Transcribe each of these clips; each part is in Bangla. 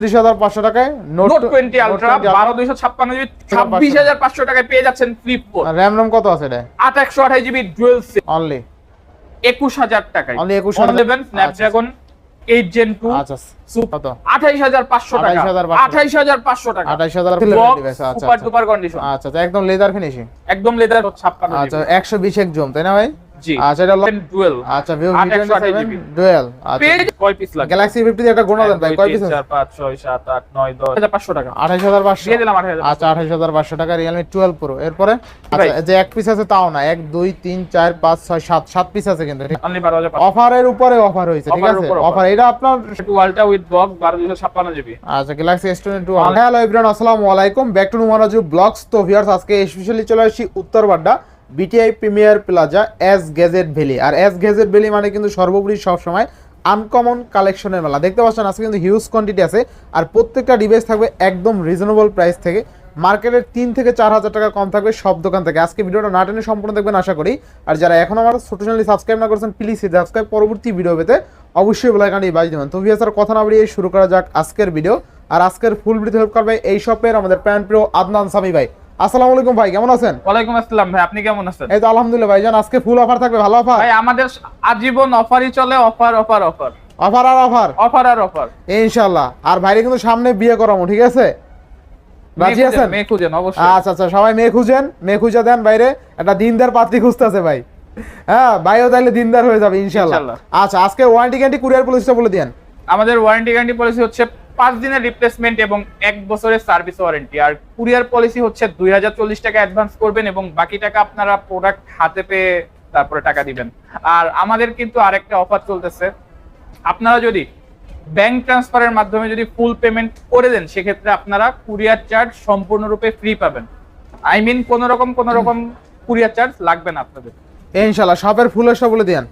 ত্রিশ হাজার পাঁচশো টাকায় নোট নোট টোয়েন্টি আলট্রা বারো দুইশো ছাপ্পান্ন জিবি ছাব্বিশ হাজার পাঁচশো টাকায় পেয়ে যাচ্ছেন ফ্লিপ র্যাম রম কত আছে এটা? আট একশো আঠাশ জিবি ডুয়েল অনলি একুশ হাজার টাকায়। Only 21,000 দেবেন স্ন্যাপড্রাগন এইট জেন টু আচ্ছা কত? আঠাইশ হাজার পাঁচশো টাকা। 28,500 আঠাইশ হাজার পাঁচশো টাকা। আঠাইশ হাজার আচ্ছা সুপার ডুপার কন্ডিশন আচ্ছা আচ্ছা একদম লেদার ফিনিশিং একদম লেদার ছাপ্পান্ন আচ্ছা একশো বিশ এক জুম তাই না ভাই? আচ্ছা এটা আচ্ছা আচ্ছা। কয় পিস লাগে গ্যালাক্সি একটা গোনা দেন ভাই কয় পিস আছে? টাকা। দিয়ে দিলাম আচ্ছা টাকা এরপরে আচ্ছা যে এক পিস আছে তাও না। পিস আছে কিন্তু অনলি অফারের উপরে অফার হয়েছে ঠিক আছে? অফার এটা আপনার উইথ বক্স জিবি আচ্ছা Galaxy S twenty hello everyone আসসালামু আলাইকুম। ব্যাক টু নুমারাজু ব্লগস তো ভিউয়ার্স আজকে স্পেশালি চলে আসছি Uttar Badda BTI premier plaza S gadget valley আর এস গেজেট ভ্যালি মানে কিন্তু সর্বোপরি সবসময় আনকমন কালেকশনের মেলা। দেখতে পাচ্ছেন, আজকে কিন্তু হিউজ কোয়ান্টিটি আছে। আর প্রত্যেকটা ডিভাইস থাকবে একদম রিজনেবল প্রাইস থেকে। মার্কেটের তিন থেকে চার হাজার টাকা কম থাকবে সব দোকান থেকে। আজকে ভিডিওটা না টেনে সম্পূর্ণ দেখবেন, আশা করি। আর যারা এখন আমার ছোট চ্যানেল সাবস্ক্রাইব না করেছেন প্লিজ সাবস্ক্রাইব পরবর্তী ভিডিও পেতে অবশ্যই বেলাইকানটি বাজ দেবেন। তো ভিউয়ার্স আর কথা না বাড়িয়ে শুরু করা যাক আজকের ভিডিও আর আজকের ফুল ভিডিও হেল্প করবে এই শপের আমাদের প্যান প্রিয় আদনান সামি ভাই। আসসালামু আলাইকুম ভাই কেমন আছেন? ওয়ালাইকুম আসসালাম ভাই আপনি কেমন আছেন? এই তো আলহামদুলিল্লাহ ভাইজান আজকে ফুল অফার থাকবে ভালো অফার ভাই আমাদের আজীবন অফারই চলে অফার অফার অফার অফার আর অফার অফার আর অফার ইনশাআল্লাহ। আর ভাইরে কিন্তু সামনে বিয়ে ঠিক আছে? রাজি আছেন? মেয়ে খুঁজেন অবশ্যই। আচ্ছা আচ্ছা সবাই মেয়ে খুঁজেন মেয়ে খুঁজে দেন বাইরে একটা দিনদার পাত্রী খুঁজতেছে ভাই। হ্যাঁ ভাইও তাইলে দিনদার হয়ে যাবে ইনশাআল্লাহ। আচ্ছা আজকে ওয়ারেন্টি গ্যারান্টি কুরিয়ার পলিসিটা বলে দেন আমাদের ওয়ারেন্টি গ্যারান্টি পলিসি হচ্ছে পাঁচ দিনের রিপ্লেসমেন্ট এবং এক বছরের সার্ভিস ওয়ারেন্টি আর কুরিয়ার পলিসি হচ্ছে দুই হাজার চল্লিশ টাকা অ্যাডভান্স করবেন এবং বাকি টাকা আপনারা প্রোডাক্ট হাতে পেয়ে তারপরে টাকা দিবেন। আর আমাদের কিন্তু আরেকটা অফার চলতেছে। আপনারা যদি ব্যাংক ট্রান্সফারের মাধ্যমে যদি ফুল পেমেন্ট করে দেন সেক্ষেত্রে আপনারা কুরিয়ার চার্জ সম্পূর্ণরূপে ফ্রি পাবেন। আই মিন কোন রকম কোন রকম কুরিয়ার চার্জ লাগবে না আপনাদের। ইনশাআল্লাহ শপের ফুলের সব বলে দেন।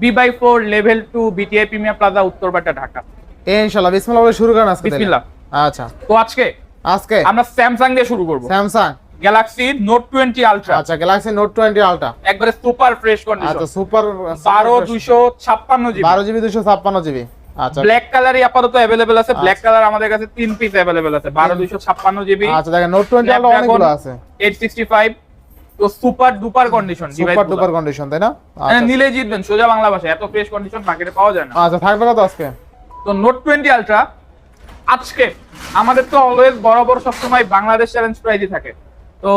B by four level two BTI premier plaza Uttar Badda Dhaka. ইনশাআল্লাহ বিসমিল্লাহ বলে শুরু করেন আজকে বিসমিল্লাহ। আচ্ছা। তো আজকে? আজকে? আমরা স্যামসাং দিয়ে শুরু করব। Samsung Galaxy note twenty ultra আচ্ছা গ্যালাক্সি নোট টোয়েন্টি আলট্রা একবারে সুপার ফ্রেশ কন্ডিশন আচ্ছা সুপার বারো দুইশো ছাপ্পান্ন জিবি। বারো জিবি দুশো ছাপ্পান্ন জিবি। আচ্ছা। ব্ল্যাক কালারই আপাতত আছে। ব্ল্যাক কালার আমাদের কাছে তিন পিস আছে। বারো দুইশো ছাপ্পান্ন জিবি। আচ্ছা দেখেন নোট আলট্রা অনেকগুলো আছে। তো super duper condition super duper condition তাই না? আচ্ছা। নিলে জিতবেন সোজা বাংলা ভাষায়। এত ফ্রেশ কন্ডিশন মার্কেটে পাওয়া যায় না। আচ্ছা থাকবে কত আজকে? তো নোট টোয়েন্টি আলট্রা আজকে আমাদের তো অলওয়েজ বরাবর সবসময় বাংলাদেশ চ্যালেঞ্জ প্রাইজই থাকে। তো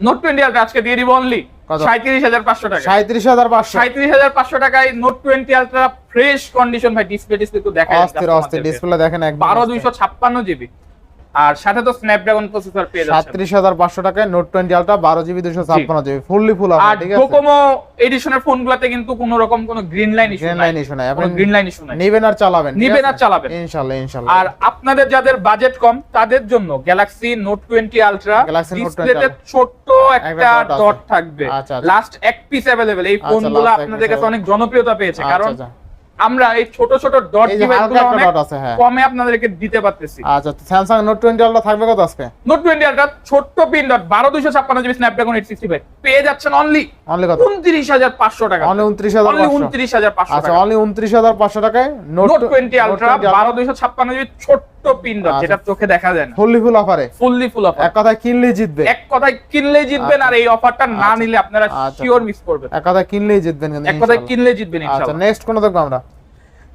নোট টোয়েন্টি আলট্রা আজকে দিয়ে দিব অনলি? সাঁত্রিশ হাজার পাঁচশো টাকা সাঁত্রিশ হাজার পাঁচশো। সাঁত্রিশ হাজার পাঁচশো টাকায় note twenty ultra fresh condition ভাই ডিসপ্লে ডিসপ্লে তো দেখা অস্থির অস্থির ডিসপ্লে দেখেন বারো দুইশো ছাপ্পান্ন জিবি আর সাথে তো স্ন্যাপড্রাগন প্রসেসর পেয়ে যাচ্ছে সাতত্রিশ হাজার পাঁচশো টাকায় নোট টোয়েন্টি আলট্রা বারো জিবি দুশো ছাপ্পান্ন জিবি ফুললি ফুল আর ঠিক আছে? ডোকোমো এডিশনের ফোনগুলোতে কিন্তু কোনো রকম কোনো গ্রিন লাইন ইস্যু গ্রিন নাই। লাইন ইস্যু নাই। আপনি গ্রিন লাইন ইস্যু নাই। নিবেন আর চালাবেন নিবেন? আর চালাবেন। ইনশাল্লাহ ইনশাল্লাহ। আর আপনাদের যাদের বাজেট কম তাদের জন্য Galaxy note twenty ultra Galaxy Note 20 ডিসপ্লেতে। ছোট্ট একটা ডট থাকবে। আচ্ছা, আচ্ছা। লাস্ট এক পিস অ্যাভেলেবেল এই আচ্ছা, ফোনগুলো আপনাদের কাছে অনেক জনপ্রিয়তা পেয়েছে আচ্ছা, কারণ আচ্ছা। আমরা এই ছোট ছোট ডট আছে, হ্যাঁ। কমে আপনাদেরকে দিতে পারতেছি। আচ্ছা স্যামসাং নোট টোয়েন্টি আলট্রা থাকবে কত আজকে? নোট টোয়েন্টি আলট্রা ছোট্ট পিন ডট বারো দুইশো ছাপ্পান্ন GB Snapdragon eight sixty five পেয়ে যাচ্ছেন অনলি অনলি কত? উনত্রিশ হাজার পাঁচশো টাকা। অনলি উনত্রিশ হাজার অনলি পাঁচশো উনত্রিশ হাজার পাঁচশো আচ্ছা অনলি উনত্রিশ হাজার পাঁচশো টাকায় নোট নোট টোয়েন্টি আলট্রা বারো দুইশো ছাপ্পান্ন জিবি ছোট্ট পিন ডট আচ্ছা। যেটা চোখে দেখা যায় না। ফুললি ফুল অফারে ফুললি ফুল অফার এক কথায় কিনলেই জিতবে। এক কথায় কিনলেই জিতবেন আর এই অফারটা না আচ্ছা। নিলে আপনারা আচ্ছা। শিওর মিস করবেন। এক কথায় কিনলেই জিতবেন এক কথায় কিনলে জিতবেন আচ্ছা নেক্সট কোন দেখব আমরা?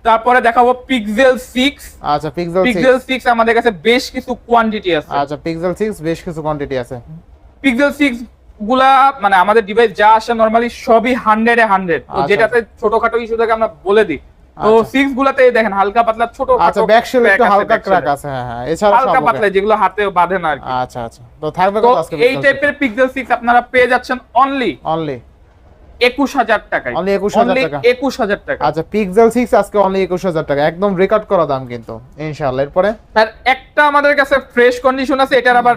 তারপরে দেখাবো পিক্সেল 6 আচ্ছা পিক্সেল পিক্সেল 6 আমাদের কাছে বেশ কিছু কোয়ান্টিটি আছে। আচ্ছা পিক্সেল সিক্স বেশ কিছু কোয়ান্টিটি আছে। পিক্সেল 6 গুলা মানে আমাদের ডিভাইস যা আসে নরমালি সবই 100 এ 100 তো আচ্ছা। যেটাতে ছোটখাটো ইস্যু থাকে আমরা বলে দিই। তো আচ্ছা। 6 গুলাতে দেখেন হালকা পাতলা ছোট আচ্ছা ব্যাক শেল একটু হালকা ক্র্যাক আছে হ্যাঁ হ্যাঁ এছাড়া হালকা পাতলা যেগুলো হাতে বাঁধে না আর কি। আচ্ছা আচ্ছা। তো থাকবে কত আজকে এই টাইপের পিক্সেল 6 আপনারা পেয়ে যাচ্ছেন অনলি অনলি 21000 টাকায়। Only 21,000 Only টাকা। 21000 টাকা। আচ্ছা পিক্সেল সিক্স আজকে অনলি একুশ হাজার টাকা। একদম রেকর্ড করা দাম কিন্তু ইনশাআল্লাহ। এরপরে? আর একটা আমাদের কাছে ফ্রেশ কন্ডিশন আছে এটার আবার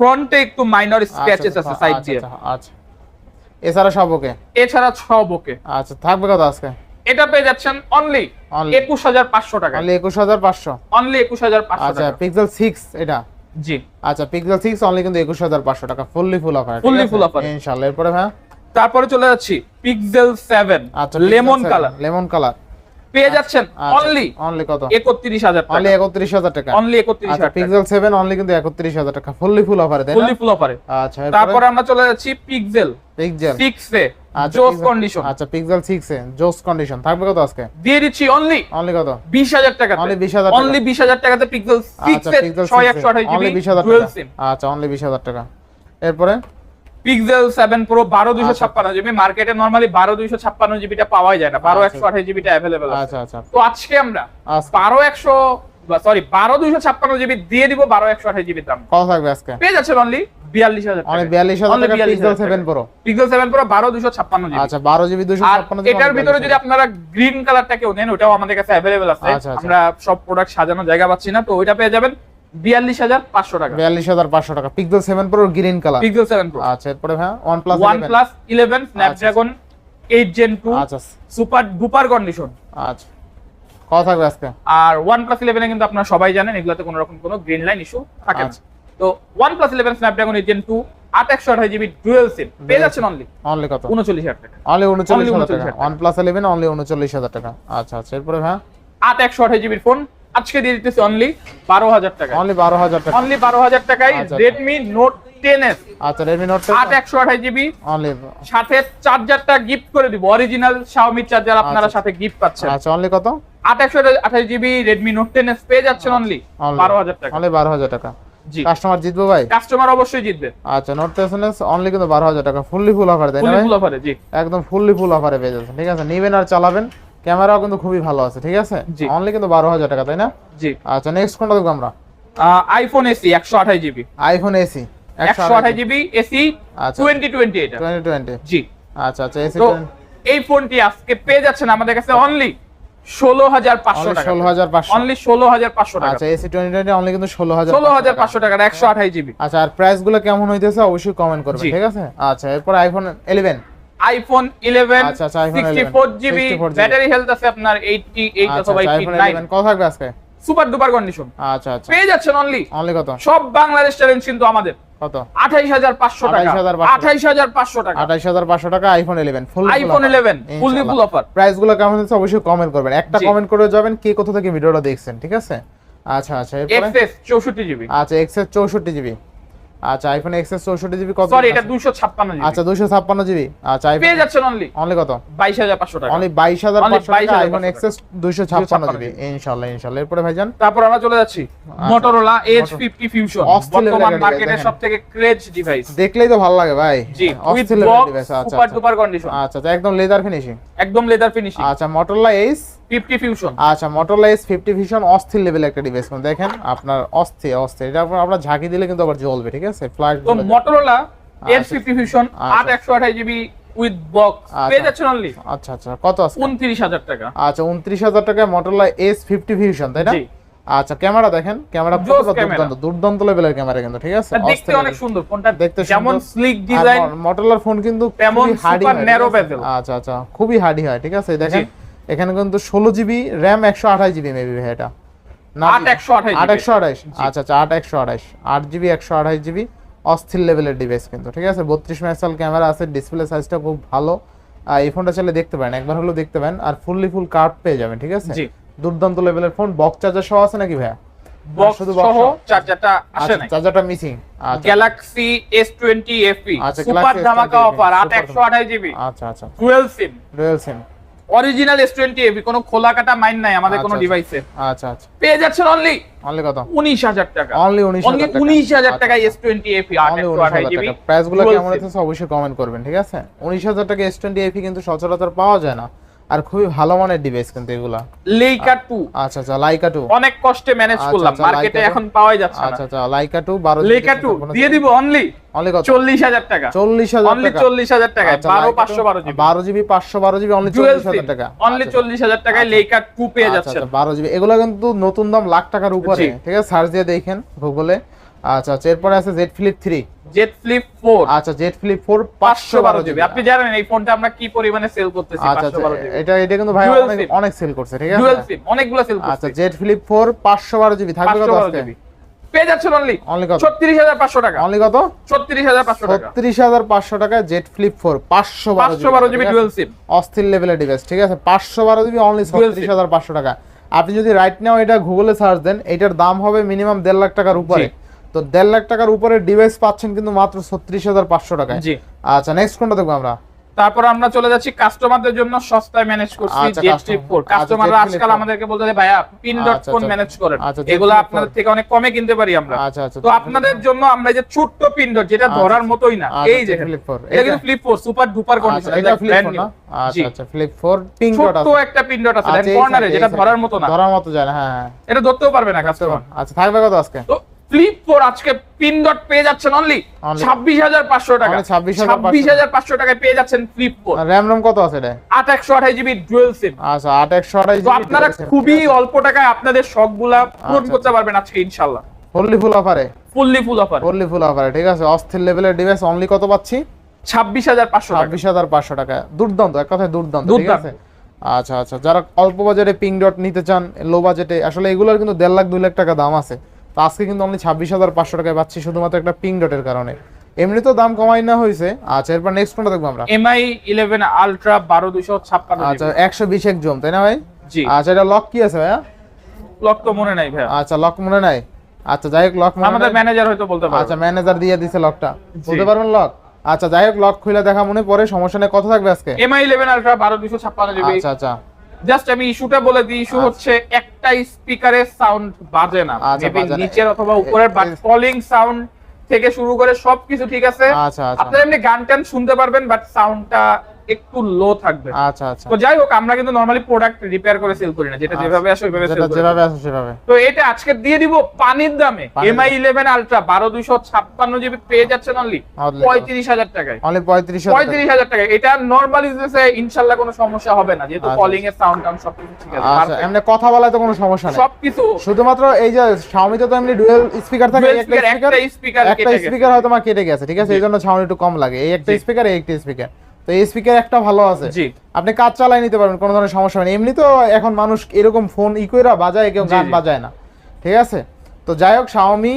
ফ্রন্টে একটু মাইনর স্ক্র্যাচেস আচ্ছা, আছে সাইড আচ্ছা, দিয়ে। আচ্ছা, এছাড়া সব ওকে? এছাড়া সব ওকে। আচ্ছা থাকবে কত আজকে? এটা পেয়ে যাচ্ছেন অনলি। একুশ হাজার পাঁচশো টাকা অনলি একুশ হাজার পাঁচশো? অনলি একুশ হাজার পাঁচশো আচ্ছা পিক্সেল সিক্স এটা? জি। আচ্ছা পিক্সেল সিক্স অনলি কিন্তু একুশ হাজার পাঁচশো টাকা ফুললি ফুল অফার। ইনশাআল্লাহ। এরপরে হ্যাঁ তারপরে চলে যাচ্ছি পিক্সেল সেভেন আচ্ছা লেমন কালার লেমন কালার পেয়ে যাচ্ছেন আচ্ছা, অনলি অনলি কত? একত্রিশ হাজার অনলি টাকা। একত্রিশ হাজার টাকা। অনলি একত্রিশ আচ্ছা হাজার পিক্সেল সেভেন অনলি কিন্তু একত্রিশ হাজার টাকা। ফুললি ফুল অফারে তাই না? ফুললি ফুল অফারে আচ্ছা তারপরে আমরা চলে যাচ্ছি পিক্সেল পিক্সেল সিক্স এ আচ্ছা, জোস কন্ডিশন আচ্ছা পিক্সেল সিক্স এ জোস কন্ডিশন থাকবে কত আজকে? দিয়ে দিচ্ছি অনলি অনলি কত? বিশ হাজার টাকা Only 20,000 টাকা। অনলি বিশ হাজার টাকাতে পিক্সেল আচ্ছা এর পিক্সেল ছয় একশো আঠাশ অনলি জিবি বিশ হাজার ডুয়েল টাকা। আচ্ছা অনলি বিশ হাজার টাকা। এরপরে? পিক্সেল সেভেন প্রো বারো দুইশো। ছাপ্পান্ন জিবি মার্কেটে নর্মালি বারো দুইশো ছাপ্পান্ন জিবিটা পাওয়াই যায় না বারো। একশো আঠাশ জিবিটা অ্যাভেলেবেল আছে। আচ্ছা আচ্ছা। তো আজকে আমরা বারো একশো সরি বারো দুইশো ছাপ্পান্ন জিবি দিয়ে দিব বারো একশো আঠাশ জিবির দাম। কত থাকবে আজকে? পেয়ে যাচ্ছেন অনলি বিয়াল্লিশ হাজার অনলি বিয়াল্লিশ হাজার Pixel. Seven pro Pixel seven pro বারো দুইশো ছাপ্পান্ন জিবি আচ্ছা বারো জিবি দুশো ছাপ্পান্ন এটার ভিতরে যদি আপনারা গ্রিন কালারটা কেউ নেন ওটাও আমাদের কাছে অ্যাভেলেবেল আছে। আচ্ছা, আচ্ছা। আমরা সব প্রোডাক্ট সাজানো জায়গা পাচ্ছি না তো ওইটা পেয়ে যাবেন। বিয়াল্লিশ হাজার পাঁচশো টাকা। বিয়াল্লিশ হাজার পাঁচশো টাকা। Pixel seven pro green colour Pixel seven pro আচ্ছা এরপরে হ্যাঁ OnePlus eleven Snapdragon eight gen two আচ্ছা। সুপার ডুপার কন্ডিশন আচ্ছা। কত থাকবে আজকে? আর ইলেভেনে কিন্তু আপনারা সবাই জানেন এগুলোতে কোনো রকম কোনো গ্রিন লাইন ইস্যু থাকে না। আচ্ছা। তো OnePlus eleven Snapdragon eight gen two আট একশো আঠাশ জিবি ডুয়েল সিম পেয়ে যাচ্ছেন অনলি অনলি কত? উনচল্লিশ হাজার টাকা। অনলি উনচল্লিশ হাজার টাকা। অনলি উনচল্লিশ হাজার টাকা। আচ্ছা আচ্ছা। এরপরে হ্যাঁ আট একশো আঠাশ জিবির ফোন আজকে দিয়ে দিতেছি অনলি বারো হাজার টাকা অনলি বারো হাজার টাকা। অনলি বারো হাজার টাকায় আচ্ছা, আচ্ছা। রেডমি নোট টেন এস আচ্ছা রেডমি নোট আট একশো আঠাশ জিবি অনলি সাথে চার্জারটা গিফট করে দিব। অরিজিনাল শাওমি চার্জার আপনারা আচ্ছা। সাথে গিফট পাচ্ছেন। আচ্ছা অনলি কত? আট একশো আঠাশ GB Redmi note ten S পেয়ে যাচ্ছেন অনলি বারো হাজার টাকা। অনলি বারো হাজার টাকা। জি। কাস্টমার জিতবো ভাই? কাস্টমার অবশ্যই জিতবে। আচ্ছা অনলি কিন্তু বারো হাজার টাকা। ফুললি ফুল অফার তাই না ফুল অফারে জি। একদম ফুললি ফুল অফারে পেয়ে যাচ্ছেন। ঠিক আছে নিবেন আর চালাবেন। ক্যামেরাও কিন্তু খুবই ভালো আছে ঠিক আছে। অনলি কিন্তু বারো হাজার টাকা তাই না? জি। আচ্ছা নেক্সট কোনটা দেখব আমরা? আইফোন এসি একশো আঠাশ জিবি আইফোন এসি একশো আঠাশ জিবি এসি আচ্ছা। টোয়েন্টি টোয়েন্টি এটা। টোয়েন্টি টোয়েন্টি জি। আচ্ছা আচ্ছা এসি এই ফোনটি আজকে পেয়ে যাচ্ছেন আমাদের কাছে অনলি ষোলো হাজার পাঁচশো টাকা। ষোলো হাজার পাঁচশো। অনলি ষোলো হাজার পাঁচশো টাকা। আচ্ছা এসি টোয়েন্টি টোয়েন্টি অনলি কিন্তু ষোলো হাজার ষোলো হাজার পাঁচশো টাকা একশো আঠাশ জিবি আচ্ছা আর প্রাইসগুলো কেমন হইতেছে অবশ্যই কমেন্ট করবেন ঠিক আছে? আচ্ছা এরপর আইফোন ইলেভেন আইফোন ইলেভেন আচ্ছা, আচ্ছা, iPhone sixty 11 four GB 64 GB battery health আছে আপনার এইটটি এইট আচ্ছা অথবা এইটটি আইফোন নাইন ইলেভেন কত থাকবে আজকে? সুপার ডুপার কন্ডিশন আচ্ছা আচ্ছা। পেয়ে যাচ্ছেন অনলি অনলি কত? সব বাংলাদেশ চ্যালেঞ্জ কিন্তু আমাদের। কত? আঠাইশ হাজার পাঁচশো টাকা। 28,500 আঠাইশ হাজার পাঁচশো টাকা। আঠাইশ হাজার পাঁচশো টাকা iPhone eleven full iPhone eleven fully full offer প্রাইসগুলো কেমন হচ্ছে অবশ্যই কমেন্ট করবেন। একটা কমেন্ট করে যাবেন কে কোথা থেকে ভিডিওটা দেখছেন ঠিক আছে? আচ্ছা আচ্ছা এরপরে? এক্সএস চৌষট্টি জিবি আচ্ছা এক্সএস চৌষট্টি জিবি আচ্ছা আইফোন এক্সএস 64 জিবি কত? সরি এটা 256 জিবি আচ্ছা 256 জিবি আচ্ছা আইফোন পেয়ে যাচ্ছেন অনলি অনলি কত? 22500 টাকা। অনলি 22500 টাকা আইফোন 256 জিবি ইনশাআল্লাহ ইনশাআল্লাহ ভাইজান? তারপর আমরা চলে যাচ্ছি। Motorola Edge Fusion বর্তমান মার্কেটে সবথেকে ক্রেজ ডিভাইস দেখলেই তো ভালো লাগে ভাই। জি উইথ বক্স সুপার কন্ডিশন আচ্ছা একদম লেদার ফিনিশিং একদম লেদার ফিনিশিং আচ্ছা Motorola Edge 50 ফিউশন আচ্ছা মোটরলাইজ 50 ফিউশন অস্থির লেভেল একটা ডিভাইস মানে দেখেন আপনার অস্থির অস্থির। এটা আপনার ঝাঁকি দিলে কিন্তু আবার জ্বলবে ঠিক আছে? ফ্ল্যাশ তো Motorola S 50 fusion 8 128 GB with box পেয়ে যাচ্ছেন অনলি আচ্ছা আচ্ছা। কত আছে? 29000 টাকা। আচ্ছা 29000 টাকায় মোটরোলা এস 50 ফিউশন তাই না? জি। আচ্ছা ক্যামেরা দেখেন। ক্যামেরা দুর্দান্ত দুর্দান্ত লেভেলের ক্যামেরা কিন্তু ঠিক আছে? দেখতে অনেক সুন্দর। ফোনটা দেখতে যেমন স্লিক ডিজাইন মোটরোলার ফোন কিন্তু তেমন হার্ডি আচ্ছা আচ্ছা। খুবই হার্ডি হয় ঠিক আছে? দেখেন এখানে কিন্তু ষোলো জিবি র্যাম একশো আঠাশ জিবি মেবি ভাই এটা। আট একশো আঠাশ আচ্ছা আচ্ছা আট একশো আঠাশ। আট জিবি একশো আঠাশ জিবি অস্থির লেভেলের ডিভাইস কিন্তু ঠিক আছে? বত্রিশ মেগাপিক্সেল ক্যামেরা আছে ডিসপ্লে সাইজটা খুব ভালো। আর এই ফোনটা চাইলে দেখতে পারেন একবার হলেও দেখতে পারেন আর ফুললি ফুল কার্ড পেয়ে যাবেন ঠিক আছে? দুর্দান্ত লেভেলের ফোন বক্স চার্জার সহ আছে নাকি ভাইয়া? বক্স সহ? চার্জারটা আসে চার্জারটা মিসিং গ্যালাক্সি সুপার ধামাকা অফার জিবি আচ্ছা আচ্ছা। Twelve SIM dual SIM original S twenty F কোনো খোলা কাটা মাইন নাই আমাদের কোনো আচ্ছা, ডিভাইসে আচ্ছা আচ্ছা। পেয়ে যাচ্ছেন অনলি অনলি কত? উনিশ হাজার টাকা। অনলি উনিশ অনলি হাজার টাকা। উনিশ হাজার আচ্ছা, টাকা আচ্ছা। এস টোয়েন্টি এফ আট Only একশো 19,000 আঠাশ জিবি টাকা। প্রাইসগুলো Dual কেমন আছে অবশ্যই কমেন্ট করবেন ঠিক আছে? উনিশ হাজার টাকা এস টোয়েন্টি এফ কিন্তু সচরাচর পাওয়া যায় না। আর খুবই ভালো মানের ডিভাইস কিন্তু এগুলা। লেইকা টু আচ্ছা আচ্ছা লাইকা টু অনেক কষ্টে ম্যানেজ আচ্ছা, করলাম। আচ্ছা, মার্কেটে এখন পাওয়াই যাচ্ছে না। আচ্ছা আচ্ছা লাইকা টু বারো লেইকা টু দিয়ে দিব অনলি অনলি কত? চল্লিশ হাজার টাকা। চল্লিশ হাজার অনলি টাকা। চল্লিশ হাজার টাকায়। আচ্ছা, বারো Leica পাঁচশো two, বারো জিবি। বারো জিবি পাঁচশো বারো জিবি অনলি ডুয়েল চল্লিশ হাজার টাকা। অনলি আচ্ছা, চল্লিশ হাজার টাকায় আচ্ছা। লেইকা টু পেয়ে যাচ্ছে আচ্ছা, বারো জিবি। এগুলো কিন্তু নতুন দাম লাখ টাকার উপরে। ঠিক আছে সার্চ দিয়ে দেখেন গুগলে আচ্ছা আচ্ছা এরপরে আছে Z flip three Z flip four আচ্ছা জেড ফ্লিপ ফোর পাঁচশো বারো জিবি আপনি জানেন এই ফোনটা আমরা কি পরিমাণে সেল করতেছি? আচ্ছা আচ্ছা এটা এটা কিন্তু ভাই অনেক সেল করছে ঠিক আছে? ডুয়েল সিম অনেকগুলো সেল করছে। আচ্ছা জেড ফ্লিপ ফোর পাঁচশো বারো জিবি থাকবে কত আজকে? পেয়ে যাচ্ছেন অনলি অনলি কত? ছত্রিশ হাজার পাঁচশো টাকা। অনলি কত? ফ্লিপ জিবি ডুয়েল সিম অস্থির লেভেলের ডিভাইস ঠিক আছে? জিবি অনলি টাকা। আপনি যদি রাইট নাও এটা গুগলে সার্চ দেন এটার দাম হবে মিনিমাম দেড় লাখ টাকার উপরে। তো দেড় লাখ টাকার উপরে ডিভাইস পাচ্ছেন কিন্তু মাত্র ছত্রিশ হাজার পাঁচশো টাকায়। জি। আচ্ছা নেক্সট কোনটা দেখব আমরা? তারপর আমরা চলে যাচ্ছি কাস্টমারদের জন্য সস্তায় ম্যানেজ করছি ট্রিপ ফোর কাস্টমাররা আজকাল আমাদেরকে বলতে দেয়, ভাইয়া পিন ডট আচ্ছা। ম্যানেজ করেন। আচ্ছা, এগুলো আপনাদের থেকে অনেক কমে কিনতে পারি আমরা। আচ্ছা আচ্ছা তো আপনাদের জন্য আমরা এই যে ছোট্ট পিন ডট যেটা ধরার। মতোই না এই যে এটা কিন্তু flip four super duper condition এটা ফ্লিপ ফোর না? আচ্ছা আচ্ছা ফ্লিপ ফোর পিঙ্ক ডট আছে। একটা পিন ডট আছে কর্নারে যেটা ধরার মতো না ধরার মতো যায় না হ্যাঁ হ্যাঁ। এটা ধরতেও পারবে না কাস্টমার আচ্ছা থাকবে কত আজকে? তো ফ্লিপ ফোর আজকে পিন ডট পেয়ে যাচ্ছেন অনলি ছাব্বিশ হাজার পাঁচশো টাকা। Only 26,500 ছাব্বিশ হাজার পাঁচশো টাকায় পেয়ে যাচ্ছেন ফ্লিপ ফোর র্যাম রোম কত আছে এটা আট একশো আঠাশ জিবি ডুয়েল সিম আচ্ছা আট একশো আঠাশ আপনারা খুবই অল্প টাকায় আপনাদের শখগুলা পূরণ আচ্ছা, করতে পারবেন আজকে ইনশাল্লাহ ফুললি ফুল অফারে fully full offer fully full অফারে ঠিক আছে। অস্থির লেভেলের ডিভাইস অনলি কত পাচ্ছি? ছাব্বিশ হাজার পাঁচশো ছাব্বিশ হাজার পাঁচশো টাকা। দুর্দান্ত এক কথায় দুর্দান্ত ঠিক আছে? আচ্ছা আচ্ছা। যারা অল্প বাজেটে পিং ডট নিতে চান লো বাজেটে আসলে এগুলোর কিন্তু দেড় লাখ দুই লাখ টাকা দাম আছে। তো আজকে কিন্তু অনলি ছাব্বিশ হাজার পাঁচশো টাকায় পাচ্ছি শুধুমাত্র একটা পিং ডটের কারণে। এমনি তো দাম কমাই না হয়েছে। আচ্ছা এরপর নেক্সট কোনটা দেখব আমরা? এমআই ইলেভেন আলট্রা বারো দুশো ছাপ্পান্ন আচ্ছা একশো বিশ এক জম তাই না ভাই? জি। আচ্ছা এটা লক কি আছে ভাইয়া? লক তো মনে নাই আচ্ছা লক মনে নাই। আচ্ছা যাই হোক লক আমাদের ম্যানেজার হয়তো বলতে পারবে। আচ্ছা ম্যানেজার দিয়ে দিছে লকটা বলতে পারবেন লক আচ্ছা যাই হোক লক খুলে দেখা মনে পরে সমস্যা নেই কত থাকবে আজকে। এমআই ইলেভেন আলট্রা বারো দুশো ছাপ্পান্ন আচ্ছা আচ্ছা। জাস্ট আমি ইস্যুটা বলে দিই ইস্যু হচ্ছে একটাই স্পিকারের সাউন্ড বাজে না। আচ্ছা, বাজে না। নিচের অথবা উপরের বাট কলিং সাউন্ড থেকে শুরু করে সবকিছু ঠিক আছে। আচ্ছা আচ্ছা। আপনারা এমনি গান টান শুনতে পারবেন বাট সাউন্ডটা একটু লো থাকবে। আচ্ছা আচ্ছা। তো যাই হোক আমরা কিন্তু নরমালি প্রোডাক্ট রিপেয়ার করে সেল করি না যেটা যেভাবে আসে ওইভাবে সেল করি। যেভাবে আছে সেভাবে। তো এটা আজকে দিয়ে দিব পানির দামে। এমআই ইলেভেন আলট্রা বারো দুইশো ছাপ্পান্ন জিবি পেয়ে যাচ্ছেন অনলি Only পঁয়ত্রিশ হাজার টাকায়। অনলি পঁয়ত্রিশ হাজার পঁয়ত্রিশ হাজার টাকা এটা নরমালি ইউজেসে ইনশাল্লাহ কোনো সমস্যা হবে না যেহেতু আচ্ছা। কলিং এর সাউন্ড টাউন্ড সবকিছু ঠিক আছে আচ্ছা এমনি কথা বলায় তো কোনো সমস্যা নেই। সবকিছু শুধুমাত্র এই যে শাওমিতে তো এমনি ডুয়েল স্পিকার থাকে একটা স্পিকার একটা। স্পিকার হয়তো আমার কেটে গেছে ঠিক আছে? এই জন্য সাউন্ড একটু কম লাগে। এই একটা স্পিকার এই একটা স্পিকার তো এই স্পিকার একটা ভালো আছে। জি। আপনি কাজ চালাই নিতে পারবেন কোনো ধরনের সমস্যা হয়নি এমনি তো এখন মানুষ এরকম ফোন ইকুইরা বাজায় কেউ গান বাজায় না। ঠিক আছে? তো যাই হোক Xiaomi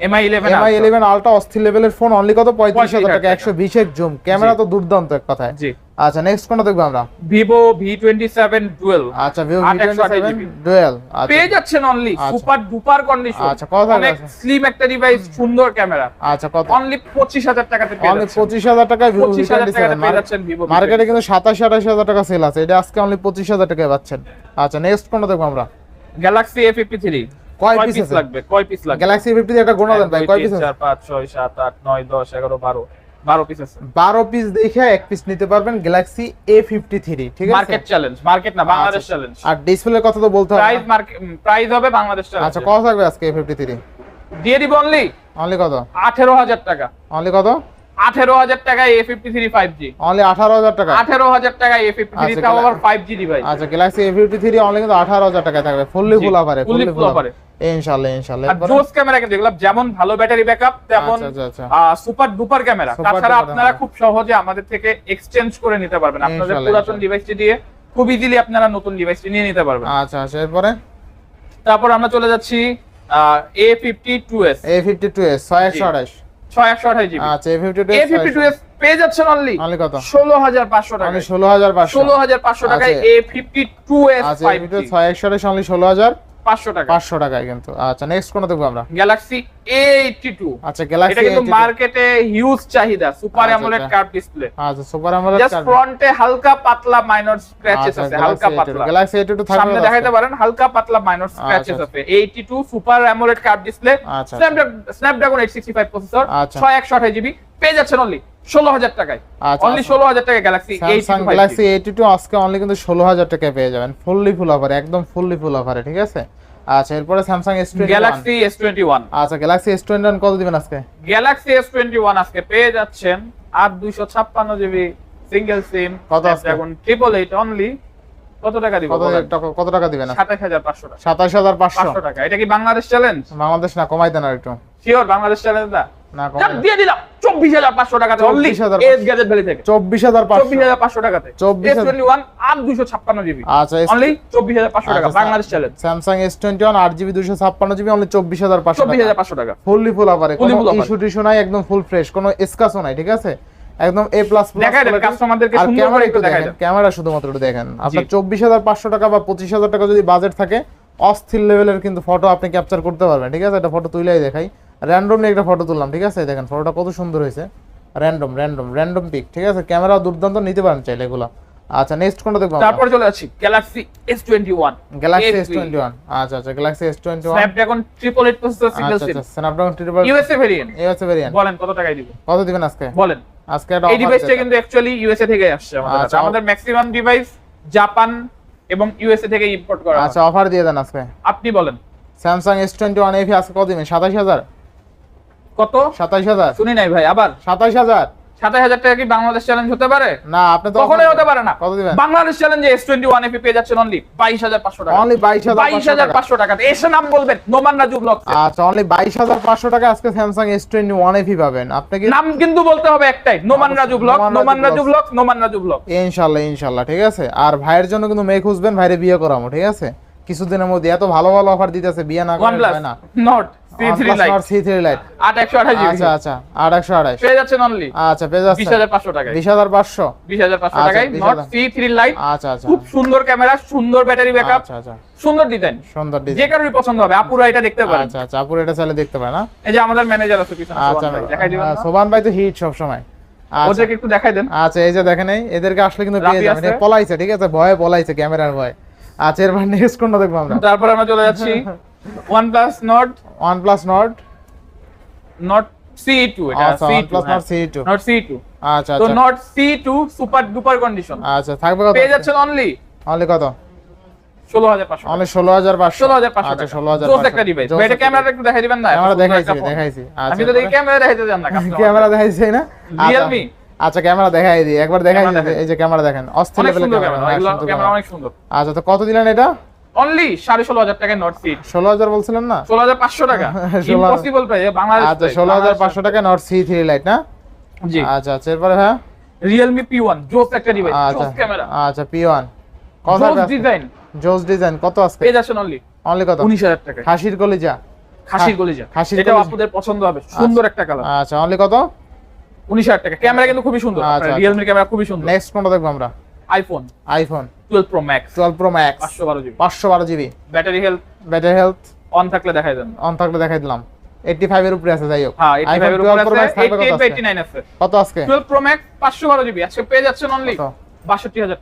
Mi eleven Mi eleven ultra অস্থির লেভেলের ফোন অনলি কত? পঁয়ত্রিশ হাজার টাকা একশো বিশের জুম ক্যামেরা তো দুর্দান্ত এক কথায়। জি। আচ্ছা নেক্সট কোনটা দেখব আমরা? Vivo V twenty seven dual আচ্ছা ভিভো আট ভি একশো আঠাশ সেভেন ডুয়েল পেয়ে যাচ্ছেন অনলি। সুপার ডুপার কন্ডিশন আচ্ছা, কত অনেক স্লিম একটা ডিভাইস সুন্দর ক্যামেরা আচ্ছা কত? অনলি পঁচিশ হাজার টাকাতে পেয়ে যাচ্ছেন। পঁচিশ হাজার টাকায় ভিভো ভি পঁচিশ হাজার টাকাতে পেয়ে যাচ্ছেন ভিভো মার্কেটে কিন্তু সাতাশ আঠাশ হাজার টাকা সেল আছে। এটা আজকে অনলি পঁচিশ হাজার টাকায় পাচ্ছেন। আচ্ছা নেক্সট কোনটা দেখব আমরা? গ্যালাক্সি এ ফিফটি থ্রি কয় পিস লাগবে? কয় পিস লাগবে? গ্যালাক্সি ফিফটি একটা গোনা দেন ভাই কয় পিস চার পাঁচ ছয় সাত আট নয় দশ এগারো বারো বারো পিস আছে। বারো পিস দেখে এক পিস নিতে পারবেন গ্যালাক্সি এ ফিফটি থ্রি ঠিক আছে? মার্কেট চ্যালেঞ্জ মার্কেট না বাংলাদেশ আচ্ছা। চ্যালেঞ্জ আর ডিসপ্লের কথা তো বলতে হবে প্রাইস মার্কেট প্রাইস হবে বাংলাদেশ চ্যালেঞ্জ আচ্ছা কত থাকবে আজকে এ ফিফটি থ্রি দিয়ে দিব অনলি অনলি কত? আঠেরো হাজার টাকা। অনলি কত? আঠেরো হাজার টাকায় A fifty three five G only আঠারো হাজার টাকা। আঠেরো হাজার টাকায় এ ফিফটি থ্রি তাও আবার ফাইভ জি ডিভাইস আচ্ছা Galaxy A fifty three only কিন্তু আঠারো হাজার টাকায় থাকবে। ফুললি ফুল অফারে ফুললি ফুল offer ইনশাআল্লাহ ইনশাআল্লাহ আর জোস ক্যামেরা কিন্তু এগুলো যেমন ভালো ব্যাটারি ব্যাকআপ তেমন আচ্ছা, আচ্ছা, আচ্ছা। সুপার ডুপার ক্যামেরা তাছাড়া আপনারা খুব সহজে আমাদের থেকে এক্সচেঞ্জ করে নিতে পারবেন। আপনাদের পুরাতন। ডিভাইসটি দিয়ে খুব ইজিলি আপনারা নতুন ডিভাইসটি নিয়ে নিতে পারবেন। আচ্ছা আচ্ছা এরপরে? তারপর আমরা চলে যাচ্ছি A fifty two S A fifty two S ছয় একশো আঠাশ। আচ্ছা A fifty two A fifty two S পেয়ে যাচ্ছেন অনলি অনলি কত? ষোলো হাজার পাঁচশো টাকা অনলি ষোলো হাজার পাঁচশো। ষোলো হাজার পাঁচশো টাকায় আচ্ছা। এ ফিফটি টু এস আচ্ছা ফাইভ এ ফিফটি ছয় একশো আঠাশ অনলি ষোলো হাজার। পাঁচশো টাকা। পাঁচশো টাকায় কিন্তু। আচ্ছা নেক্সট কোনটা দেখব আমরা? গ্যালাক্সি এ এইটটি টু আচ্ছা গ্যালাক্সি কিন্তু মার্কেটে হিউজ চাহিদা সুপার আচ্ছা, অ্যামোলেড আচ্ছা। কার্ভ ডিসপ্লে আচ্ছা সুপার জাস্ট ফ্রন্টে হালকা পাতলা মাইনর স্ক্র্যাচেস আছে হালকা পাতলা। গ্যালাক্সি এ টু সামনে পারেন হালকা পাতলা মাইনর স্ক্র্যাচেস আচ্ছা, আছে। 82 সুপার অ্যামোলেড কার্ভ ডিসপ্লে আচ্ছা স্ন্যাপড্রাগন 865 প্রসেসর আচ্ছা। 6128 জিবি পেয়ে যাচ্ছেন অনলি 16000 টাকায়। আচ্ছা, অনলি আচ্ছা। 16000 টাকায় Galaxy Samsung 82 Galaxy eighty two আজকে অনলি কিন্তু ষোলো হাজার টাকায় পেয়ে যাবেন। ফুললি ফুল অফারে একদম ফুললি ফুল অফারে ঠিক আছে? আচ্ছা এরপরে Samsung S twenty Galaxy S21 আচ্ছা গ্যালাক্সি এস টোয়েন্টি ওয়ান কত দিবেন আজকে? গ্যালাক্সি S21 আজকে পেয়ে যাচ্ছেন আর 256 জিবি সিঙ্গেল সিম কত আজকে? এখন ট্রিপল এইট অনলি কত টাকা দিব কত টাকা কত টাকা দিবেন? সাতাশ হাজার পাঁচশো টাকা। সাতাশ হাজার পাঁচশো। পাঁচশো টাকা। এটা কি বাংলাদেশ চ্যালেঞ্জ বাংলাদেশ না কমাই দেন আর একটু। শিওর বাংলাদেশ চ্যালেঞ্জ না? না কমে যাক, না। দিয়ে দিলাম। চব্বিশ হাজার পাঁচশো টাকাতে অনলি 24,500 এস গ্যাজেট ভ্যালি থেকে। চব্বিশ হাজার চব্বিশ হাজার পাঁচশো টাকাতে 24,000 টোয়েন্টি ওয়ান আর দুইশো ছাপ্পান্ন জিবি আচ্ছা অনলি চব্বিশ হাজার পাঁচশো টাকা Bangladesh challenge Samsung S twenty one আট জিবি দুশো ছাপ্পান্ন জিবি অনলি চব্বিশ হাজার পাঁচশো চব্বিশ হাজার পাঁচশো টাকা। ফুললি ফুল কোনো। ইস্যু টিস্যু নাই একদম ফুল ফ্রেশ কোনো স্কাচও নাই ঠিক আছে? একদম এ প্লাস দেখাই দেন কাস্টমারদেরকে সুন্দর ক্যামেরা করে একটু দেখেন ক্যামেরা শুধুমাত্র একটু দেখেন। আপনার জি। চব্বিশ হাজার পাঁচশো টাকা বা পঁচিশ হাজার টাকা যদি বাজেট থাকে অস্থির লেভেলের কিন্তু ফটো আপনি ক্যাপচার করতে পারবেন ঠিক আছে? একটা ফটো তুলেই দেখাই। র্যান্ডমলি একটা ফটো তুললাম ঠিক আছে? দেখেন ফটোটা কত সুন্দর হয়েছে। র্যান্ডম র্যান্ডম র্যান্ডম পিক ঠিক আছে? ক্যামেরা দুর্দান্ত নিতে পারেন চাইলে এগুলো। আচ্ছা নেক্সট কোনটা দেখব তারপর চলে যাচ্ছি Galaxy S twenty one Galaxy S twenty one আচ্ছা আচ্ছা Galaxy S twenty one Snapdragon triple eight processor single SIM আচ্ছা স্ন্যাপড্রাগন ট্রিপল ইউএসএ ভেরিয়েন্ট এসে ভেরিয়েন্ট বলেন কত টাকায় দিব কত দিবেন আজকে? বলেন। আজকে একটা এই ডিভাইসটা কিন্তু অ্যাকচুয়ালি ইউএসএ থেকে আসছে আমাদের আচ্ছা। আমাদের ম্যাক্সিমাম ডিভাইস জাপান এবং ইউএসএ থেকে ইম্পোর্ট করা আচ্ছা অফার দিয়ে দেন আজকে। আপনি বলেন। Samsung S twenty one FE আজকে কত দিবেন? সাতাশ হাজার? কত? সাতাশ হাজার। শুনি নাই ভাই আবার? সাতাশ হাজার। সাতাশ হাজার টাকা কি বাংলাদেশ চ্যালেঞ্জ হতে পারে? না আপনি তো কখনোই হতে পারে না। কত দিবেন? বাংলাদেশ চ্যালেঞ্জে এস টোয়েন্টি ওয়ান এফি পেয়ে যাচ্ছেন অনলি বাইশ হাজার পাঁচশো টাকা। অনলি বাইশ হাজার বাইশ হাজার পাঁচশো টাকা। এসে নাম বলবেন নোমান রাজু ব্লগ আচ্ছা অনলি বাইশ হাজার পাঁচশো টাকা আজকে স্যামসাং এস টোয়েন্টি ওয়ান পাবেন। আপনি কি নাম কিন্তু বলতে হবে একটাই Noman Raju blog Noman Raju blog Noman Raju blog ইনশাল্লাহ ইনশাল্লাহ ঠিক আছে? আর ভাইয়ের জন্য কিন্তু মেয়ে খুঁজবেন ভাইরে বিয়ে করামো ঠিক আছে? কিছুদিনের মধ্যে এত ভালো ভালো অফার দিতেছে বিয়ে না করে হয় না। নট আচ্ছা আচ্ছা আট একশো আড়াইশ। পেয়ে যাচ্ছেন অনলি আচ্ছা পেয়ে বিশ হাজার পাঁচশো টাকায়। বিশ হাজার পাঁচশো। বিশ হাজার পাঁচশো আচ্ছা, টাকায়। নট সি থ্রি লাইট আচ্ছা আচ্ছা। খুব সুন্দর ক্যামেরা সুন্দর ব্যাটারি ব্যাকআপ আচ্ছা আচ্ছা। সুন্দর ডিজাইন সুন্দর যে কারোরই পছন্দ হবে আপুরা এটা দেখতে আচ্ছা আচ্ছা আপুর এটা চাইলে দেখতে পারে না এই যে আমাদের ম্যানেজার আছে পিছনে আচ্ছা ভাই, দেখাই দিবেন সোবান ভাই তো হিট সব সময় আচ্ছা। ওদেরকে একটু দেখাই দেন। আচ্ছা এই যে দেখেন এদেরকে আসলে কিন্তু পেয়ে রাফি যাবেন। পলাইছে ঠিক আছে? ভয়ে পলাইছে ক্যামেরার ভয়। আচ্ছা এরপর নেক্সট কোনটা দেখব আমরা? তারপর আমরা চলে যাচ্ছি Nord OnePlus Nord Nord C two এটা আচ্ছা C one two plus Nord C two Nord আচ্ছা তো আচ্ছা। C two super duper condition আচ্ছা থাকবে কত? পেয়ে যাচ্ছেন অনলি অনলি কত? ষোলো হাজার পাঁচশো অনলি ষোলো হাজার পাঁচশো। ষোলো হাজার পাঁচশো আচ্ছা ষোলো হাজার জোস একটা ডিভাইস এটা ক্যামেরাটা একটু দেখাই দিবেন না ক্যামেরা সুন্দর দেখাইছি। দেখাইছি। আমি তো দেখি ক্যামেরা দেখাইতে জান না ক্যামেরা দেখাইছি না? আচ্ছা। Realme? আচ্ছা ক্যামেরা দেখাই দিই। একবার দেখাই এই যে ক্যামেরা দেখেন। অস্থির লেভেলের ক্যামেরা ক্যামেরা এগুলো ক্যামেরা অনেক সুন্দর। আচ্ছা তো কত দিলেন এটা? অনলি সাড়ে ষোলো হাজার টাকায় নট সিট ষোলো হাজার বলছিলেন না? ষোলো হাজার পাঁচশো টাকা। ইম্পসিবল প্রাইস বাংলাদেশ আচ্ছা ষোলো হাজার পাঁচশো টাকা নট সি থ্রি লাইট না? জি। আচ্ছা আচ্ছা এরপরে হ্যাঁ? রিয়েলমি পি ওয়ান জোস একটা ডিভাইস আচ্ছা জোস ক্যামেরা। আচ্ছা পি ওয়ান কত জোস ডিজাইন জোস ডিজাইন কত আজকে? পেয়ে যাচ্ছেন অনলি অনলি কত? উনিশ হাজার টাকায়। খাসির কলিজা। খাসির কলিজা। খাসির এটা। আপনাদের পছন্দ হবে। সুন্দর একটা কালার আচ্ছা অনলি কত? উনিশ হাজার টাকা। ক্যামেরা কিন্তু খুবই সুন্দর। আচ্ছা, আচ্ছা। রিয়েলমি ক্যামেরা খুবই সুন্দর। নেক্সট কোনটা দেখব আমরা? IPhone iPhone twelve pro max twelve pro max পাঁচশো বারো জিবি পাঁচশো বারো GB battery health battery health on থাকলে দেখাই দেন। অন থাকলে দেখাই দিলাম। এইটটি ফাইভ এর উপরে আছে যাই হোক। হ্যাঁ এইটি iPhone ফাইভের 12 উপর আছে থাকবে এইটি কত এইট আজকে? নাইন আছে। কত আজকে? টুয়েলভ প্রো ম্যাক্স পাঁচশো বারো জিবি আজকে পেয়ে যাচ্ছেন অনলি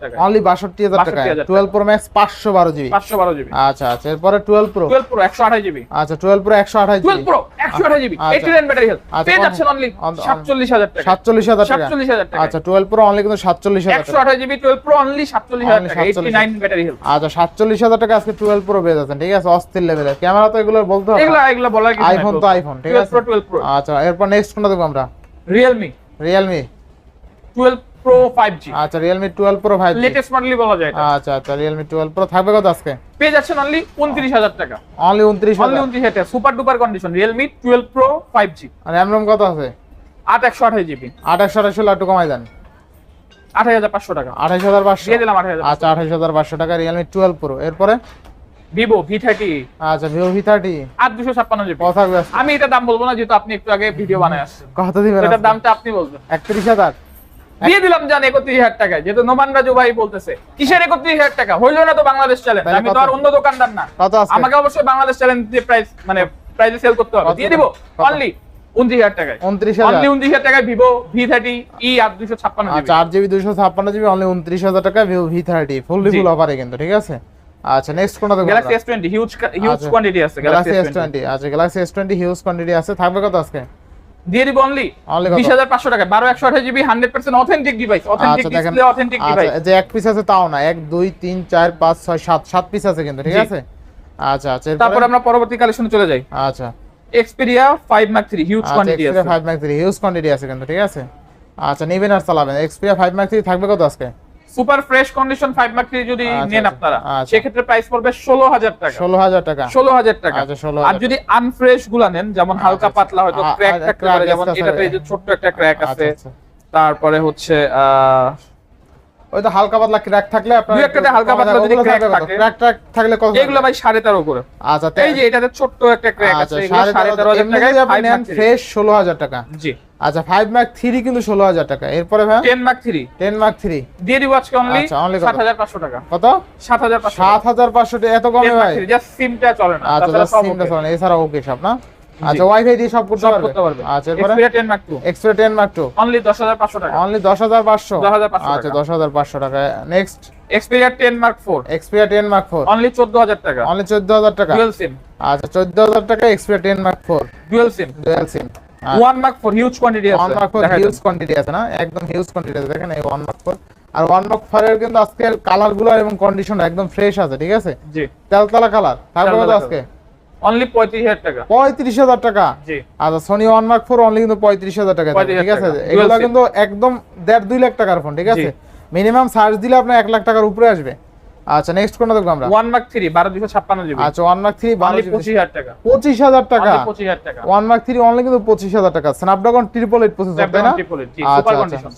টাকা। অনলি বাষট্টি হাজার টাকা। 62,000 টুয়েলভ প্রো ম্যাক্স জিবি আচ্ছা আচ্ছা এরপরে প্রো প্রো জিবি আচ্ছা প্রো প্রো জিবি আচ্ছা। ব্যাটারি হেলথ আচ্ছা, পেয়ে যাচ্ছেন অনলি টাকা। টাকা। টাকা। আচ্ছা প্রো অনলি কিন্তু টাকা। জিবি প্রো অনলি টাকা। এইটি 47,000 নাইন ব্যাটারি হেলথ আচ্ছা সাতচল্লিশ হাজার টাকা আজকে টুয়েলভ প্রো পেয়ে যাচ্ছেন। ঠিক আছে অস্থির লেভেলের ক্যামেরা তো এগুলো বলতে হবে এগুলা কিছু আইফোন তো। আইফোন ঠিক আছে? প্রো টুয়েলভ প্রো আচ্ছা এরপর নেক্সট কোনটা দেখব আমরা? Realme Realme pro five G আচ্ছা Realme twelve pro five latest মডেলই বলা যায় এটা। আচ্ছা আচ্ছা রিয়েলমি টুয়েলভ প্রো থাকবে কত আজকে? পেয়ে যাচ্ছেন অনলি উনত্রিশ হাজার টাকা। অনলি উনত্রিশ অনলি হাজার উনত্রিশ হাজার super duper condition twelve pro five G আর র্যাম রোম কত আছে? আট একশো আঠাশ জিবি আঠাশশো আঠাশশো একটু কমাই দেন। আঠাশ হাজার পাঁচশো টাকা। আঠাশ হাজার পাঁচশো। দিয়ে দিলাম আঠাশ হাজার আচ্ছা আঠাশ হাজার পাঁচশো টাকা রিয়েলমি টুয়েলভ প্রো এরপরে? ভিভো ভি থার্টি আচ্ছা ভিভো ভি থার্টি আট দুশো ছাপ্পান্ন জিবি আমি এটা দাম বলব না যেহেতু আপনি একটু আগে ভিডিও বানায় আসছেন। কত দিবেন এটার দামটা আপনি বলবেন। একত্রিশ হাজার। দিয়ে দিলাম জান একত্রিশ হাজার টাকায় যেহেতু নোমান রাজু ভাই বলতেছে। কিসের একত্রিশ হাজার টাকা? হইল না তো বাংলাদেশ চ্যালেঞ্জ আমি তো আর অন্য দোকানদার না। আমাকে অবশ্যই বাংলাদেশ চ্যালেঞ্জ দিয়ে প্রাইস মানে প্রাইসে সেল করতে হবে। দিয়ে দিব? অনলি উনত্রিশ হাজার টাকায়। উনত্রিশ অনলি উনত্রিশ হাজার টাকায় ভিভো ভি থার্টি ই দুশো ছাপ্পান্ন জিবি আচ্ছা আট জিবি দুশো ছাপ্পান্ন জিবি অনলি উনত্রিশ হাজার Vivo V thirty fully full অফারে কিন্তু ঠিক আছে? আচ্ছা নেক্সট কোনটা দেখব Galaxy S twenty huge huge আচ্ছা। কোয়ান্টিটি আছে গ্যালাক্সি আচ্ছা গ্যালাক্সি হিউজ কোয়ান্টিটি আছে। থাকবে কত আজকে? দিয়ে দিব অনলি Only কত? বিশ হাজার পাঁচশো টাকা। বারো একশো আঠাশ GB hundred percent authentic device authentic আচ্ছা ডিসপ্লে অথেন্টিক ডিভাইস আচ্ছা যে এক পিস আছে তাও না এক দুই তিন চার পাঁচ ছয় সাত সাত পিস আছে কিন্তু ঠিক আছে? আচ্ছা আচ্ছা তারপর আমরা পরবর্তী কালেকশনে চলে যাই। আচ্ছা। Xperia five mark three huge আচ্ছা কোয়ান্টিটি আছে। Five max three huge quantity আছে কিন্তু ঠিক আছে? আচ্ছা নেবেন আর চালাবেন। এক্সপিরিয়া ফাইভ ম্যাক্স থ্রি থাকবে কত আজকে? Super fresh condition five mark three যদি আচ্ছা, নেন আচ্ছা, আপনারা আচ্ছা। সেক্ষেত্রে প্রাইস পড়বে ষোলো হাজার টাকা। ষোলো হাজার টাকা। ষোলো হাজার টাকা। 16,000 আর যদি আনফ্রেশগুলা নেন যেমন হালকা পাতলা হয়তো ক্র্যাক থাকতে পারে যেমন এটাতে যে ছোট্ট একটা ক্র্যাক আছে। তারপরে হচ্ছে আহ, ওই তো হালকা পাতলা ক্র্যাক থাকলে আপনার দুই একটাতে হালকা পাতলা যদি crack থাকে, ক্র্যাক ট্র্যাক থাকলে কত এগুলো ভাই করে। আচ্ছা এই যে এটাতে ছোট্ট একটা ক্র্যাক আচ্ছা আছে এগুলো টাকায় ফাইভ মার্ক ফ্রেশ ষোলো হাজার টাকা। জি। আচ্ছা ফাইভ মার্ক থ্রি কিন্তু ষোলো হাজার টাকা। এরপরে ভাই? Ten mark three ten mark three দিয়ে দিব আজকে অনলি আচ্ছা, only কত? সাত হাজার পাঁচশো টাকা। কত? সাত হাজার পাঁচশো সাত হাজার পাঁচশো টাকা এত কমে ভাই? জাস্ট সিমটা চলে না আচ্ছা তাছাড়া just সব SIM টা okay। চলে না, এছাড়া ওকে সব না? আচ্ছা ওয়াইফাই দিয়ে সব করতে পারবে? আচ্ছা এরপরে? Xperia ten mark two extra ten mark two only দশ হাজার পাঁচশো টাকা। অনলি দশ হাজার পাঁচশো? 10,500 আচ্ছা টাকা। দশ হাজার পাঁচশো টাকা। Next Xperia ten mark four Xperia ten mark four only চোদ্দ হাজার টাকা। অনলি চোদ্দ হাজার টাকা? ডুয়েল সিম আচ্ছা চোদ্দ হাজার টাকা Xperia ten mark four dual sim dual sim one mark four huge quantity one আছে। মার্ক ফোর হিউজ কোয়ান্টিটি আছে না? একদম হিউজ কোয়ান্টিটি আছে। দেখেন এই ওয়ান মার্ক ফোর আর ওয়ান মার্ক ফোর এর কিন্তু আজকে কালারগুলো এবং কন্ডিশন একদম ফ্রেশ আছে ঠিক আছে? জি। তেলতলা কালার তারপরে তেলতলা আজকে? অনলি টাকা। টাকা? জি। আচ্ছা Sony one mark four only কিন্তু টাকা থাকবে, 35,000 ঠিক আছে? এগুলো কিন্তু একদম দেড় দুই লাখ টাকার ফোন ঠিক আছে? মিনিমাম চার্জ দিলে আপনার এক লাখ টাকার উপরে আসবে। আচ্ছা নেক্সট কোনটা দেখব আমরা? ওয়ান মার্ক থ্রি বারো দুশো ছাপ্পান্ন জিবি আচ্ছা মার্ক টাকা। পঁচিশ হাজার টাকা? Only পঁচিশ হাজার টাকা। ওয়ান মার্ক থ্রি অনলি কিন্তু পঁচিশ হাজার টাকা। স্ন্যাপড্রাগন প্রসেসর তাই না।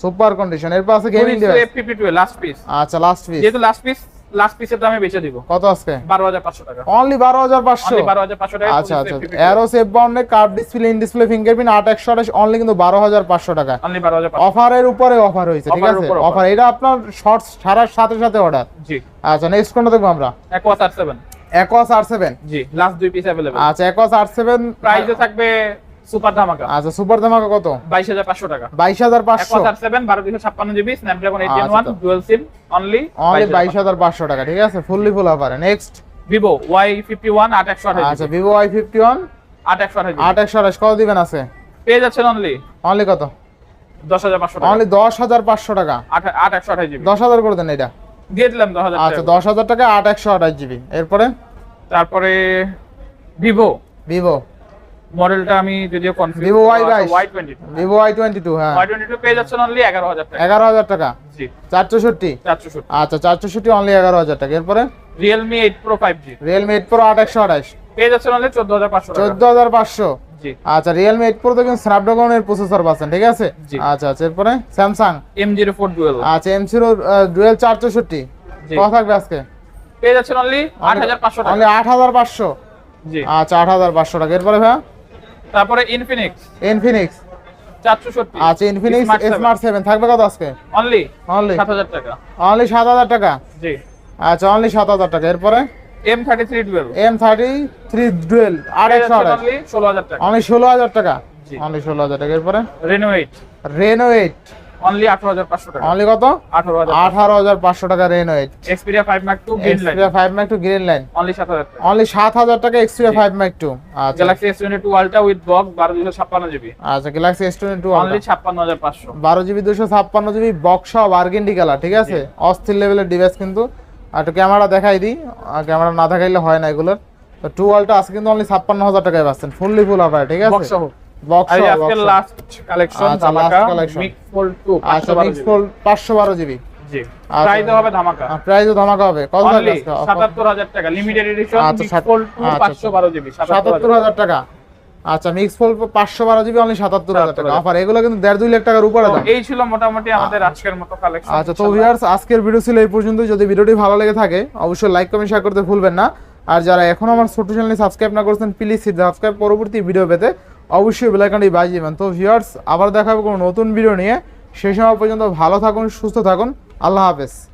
সুপার কন্ডিশন এরপর আছে gaming device FPP last piece আচ্ছা লাস্ট পিস যেহেতু লাস্ট পিস লাস্ট পিসের দামে বেচে দিব। কত আজকে? বারো হাজার পাঁচশো টাকা। অনলি বারো হাজার পাঁচশো? অনলি বারো হাজার পাঁচশো টাকা আচ্ছা আচ্ছা। এরো সেভ বাউন্ডে curve display in display fingerprint আট একশো আঠাশ অনলি কিন্তু বারো হাজার পাঁচশো টাকা। অনলি বারো হাজার পাঁচশো। অফারের উপরে অফার হয়েছে ঠিক আছে? অফার এটা আপনার শর্টস ছাড়ার সাথে সাথে অর্ডার জি। আচ্ছা নেক্সট কোনটা দেখব আমরা? Aquos R seven Aquos R seven G last দুই পিস অ্যাভেলেবল আচ্ছা একোয়াস আর সেভেন প্রাইসে থাকবে সুপার ধামাকা। আচ্ছা সুপার ধামাকা কত? বাইশ হাজার পাঁচশো টাকা। বাইশ হাজার পাঁচশো? একোয়াস আর সেভেন বারো দুশো ছাপ্পান্ন GB Snapdragon sim only only বাইশ হাজার পাঁচশো টাকা। ঠিক আছে? ফুললি ফুল অফারে next Vivo Y fifty one আট একশো আচ্ছা আঠাশ ভিভো ওয়াই ফিফটি ওয়ান আট একশো আঠাশ আট একশো আঠাশ কত দিবেন আছে? পেয়ে যাচ্ছেন অনলি অনলি কত? দশ হাজার পাঁচশো টাকা। অনলি দশ হাজার পাঁচশো টাকা। আট আট একশো আঠাশ জিবি দশ হাজার করে দেন এটা। দিয়ে দিলাম দশ হাজার আচ্ছা টাকা। দশ হাজার টাকা আট একশো আঠাশ জিবি এরপরে? তারপরে ভিভো ভিভো মডেলটা আমি যদিও confuse Y22 Y twenty Vivo Y twenty two. হ্যাঁ। ওয়াই টোয়েন্টি টু পেয়ে যাচ্ছেন অনলি এগারো হাজার টাকা। এগারো হাজার টাকা? জি। চার চৌষট্টি চারশো ষাট আচ্ছা চার চৌষট্টি অনলি এগারো হাজার টাকা। এরপরে? Realme eight Pro five G Realme eight Pro একশো আঠাশ। পেয়ে যাচ্ছেন অনলি চোদ্দ হাজার পাঁচশো চোদ্দ হাজার পাঁচশো? আচ্ছা রিয়েলমি এইট প্রো তো কিন্তু স্ন্যাপড্রাগনের প্রসেসর পাচ্ছেন ঠিক আছে? আচ্ছা আচ্ছা এরপরে? Samsung M zero four dual আচ্ছা এম জিরো ডুয়েল চার চৌষট্টি কত থাকবে আজকে? পেয়ে যাচ্ছেন অনলি আট হাজার পাঁচশো টাকা। অনলি আট হাজার পাঁচশো? জি। আচ্ছা আট হাজার পাঁচশো টাকা। এরপরে ভাই? তারপরে ইনফিনিক্স ইনফিনিক্স চারশো সত্তর। আচ্ছা ইনফিনিক্স স্মার্ট 7 থাকবে কত আজকে? অনলি অনলি সাত হাজার টাকা। অনলি সাত হাজার টাকা? জি। আচ্ছা অনলি সাত হাজার টাকা। এরপরে? M thirty three dual M thirty three dual আর একশো আঠাশ অনলি ষোলো হাজার টাকা। অনলি ষোলো হাজার টাকা? জি। অনলি ষোলো হাজার টাকা। এরপরে? রেনো 8 রেনো এইট অনলি টাকা। অনলি কত? টাকা mark green line Xperia green line only টাকা। অনলি টাকা এক্সপিরিয়া আচ্ছা। গ্যালাক্সি আলট্রা উইথ বক্স বারো জিবি আচ্ছা গ্যালাক্সি অনলি দুশো ছাপ্পান্ন জিবি বক্স সহ বার্গেন্ডি কালার ঠিক আছে? অস্থির লেভেলের ডিভাইস কিন্তু। আর একটু ক্যামেরা দেখাই দিই। ক্যামেরা না দেখাইলে হয় না এগুলোর। তো টু ওয়ালটা আছে কিন্তু অনলি ছাপ্পান্ন হাজার টাকায় পাচ্ছেন ফুললি ফুল অফার ঠিক আছে? বক্স সহ। আজকের লাস্ট কালেকশন আচ্ছা, ধামাকা। মিক্স ফোল্ড টু আচ্ছা পাঁচশো বারো মিক্স জিবি ফোল্ড পাঁচশো বারো জিবি জি। আচ্ছা। প্রাইস হবে ধামাকা। প্রাইসও ধামাকা হবে। কত থাকবে অনলি সাতাত্তর হাজার টাকা। Limited edition mix fold two পাঁচশো বারো জিবি সাতাত্তর হাজার টাকা। আচ্ছা মিক্স ফোল্ড পাঁচশো বারো জিবি অনলি সাতাত্তর হাজার টাকা। অফার এগুলো কিন্তু দেড় দুই লাখ টাকার উপরে দাম। এই ছিল মোটামুটি আমাদের আজকের মতো কালেকশন আচ্ছা তো ভিউয়ার্স আজকের ভিডিও ছিল এই পর্যন্ত যদি ভিডিওটি ভালো লেগে থাকে অবশ্যই লাইক কমেন্ট শেয়ার করতে ভুলবেন না। আর যারা এখন আমার ছোট চ্যানেলে সাবস্ক্রাইব না করেছেন প্লিজ সাবস্ক্রাইব পরবর্তী ভিডিও পেতে অবশ্যই বেলাইকানটি বাজিয়ে দেবেন। তো ভিউয়ার্স আবার দেখা হবে কোনো নতুন ভিডিও নিয়ে। সেই সময় পর্যন্ত ভালো থাকুন, সুস্থ থাকুন। আল্লাহ হাফেজ।